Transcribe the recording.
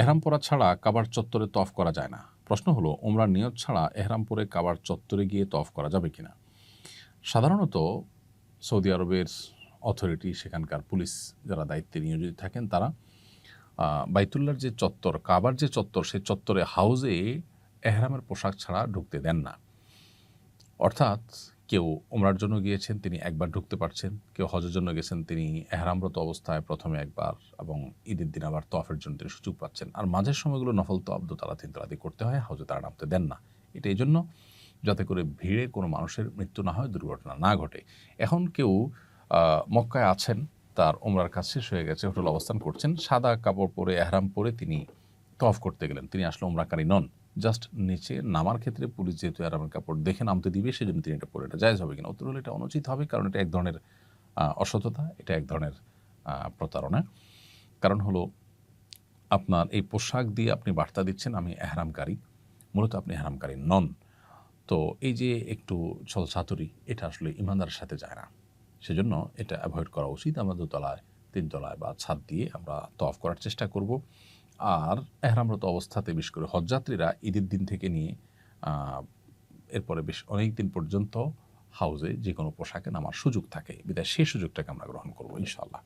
এহরাম পরা ছাড়া কাবার চত্বরে তফ করা যায় না। প্রশ্ন হলো ওমরার নিয়ত ছাড়া এহরাম পরে কাবার চত্বরে গিয়ে তফ করা যাবে কিনা? সাধারণত সৌদি আরবের অথরিটি, সেখানকার পুলিশ যারা দায়িত্বে নিয়োজিত থাকেন, তারা বাইতুল্লার যে চত্বর, কাবার যে চত্বর সেই চত্বরে হাউজে এহরামের পোশাক ছাড়া ঢুকতে দেন না। অর্থাৎ কেউ ওমরার জন্য গিয়েছেন, তিনি একবার ঢুকতে পারছেন। কেউ হজের জন্য গেছেন, তিনি এহরামরত অবস্থায় প্রথমে একবার এবং ঈদের দিন আবার তফের জন্য তিনি সুযোগ পাচ্ছেন। আর মাঝের সময়গুলো নফল তো আব্দ তালা তিন তালাদি করতে হয়, হাউজে তারা নামতে দেন না। এটা এই জন্য যাতে করে ভিড়ে কোনো মানুষের মৃত্যু না হয়, দুর্ঘটনা না ঘটে। এখন কেউ মক্কায় আছেন, তার ওমরার কাজ শেষ হয়ে গেছে, হোটেল অবস্থান করছেন। সাদা কাপড় পরে, এহরাম পরে তিনি তফ করতে গেলেন। তিনি আসলে ওমরাকারী নন। জাস্ট নিচে নামার ক্ষেত্রে পুলিশ যেহেতু এহরামের কাপড় দেখে নামতে দিবে, সেজন্য তিনি এটা পরে এটা জায়জ হবে কিনা? উত্তর হলে এটা অনুচিত হবে, কারণ এটা এক ধরনের অসততা, এটা এক ধরনের প্রতারণা। কারণ হলো, আপনার এই পোশাক দিয়ে আপনি বার্তা দিচ্ছেন, আমি এহরামকারী, মূলত আপনি এহরামকারী নন। তো এই যে একটু ছল ছাতুরি এটা আসলে ইমানদারের সাথে যায় না। সেজন্য এটা অ্যাভয়েড করা উচিত। আমরা দোতলায়, তিনতলায় বা ছাদ দিয়ে আমরা তফ করার চেষ্টা করব। আর এহরামরত অবস্থাতে বিশেষ করে হজযাত্রীরা ঈদের দিন থেকে নিয়ে এরপরে বেশ অনেক দিন পর্যন্ত হাউজে যে কোনো পোশাকে নামার সুযোগ থাকে। বিদায় সেই সুযোগটাকে আমরা গ্রহণ করব, ইনশাআল্লাহ।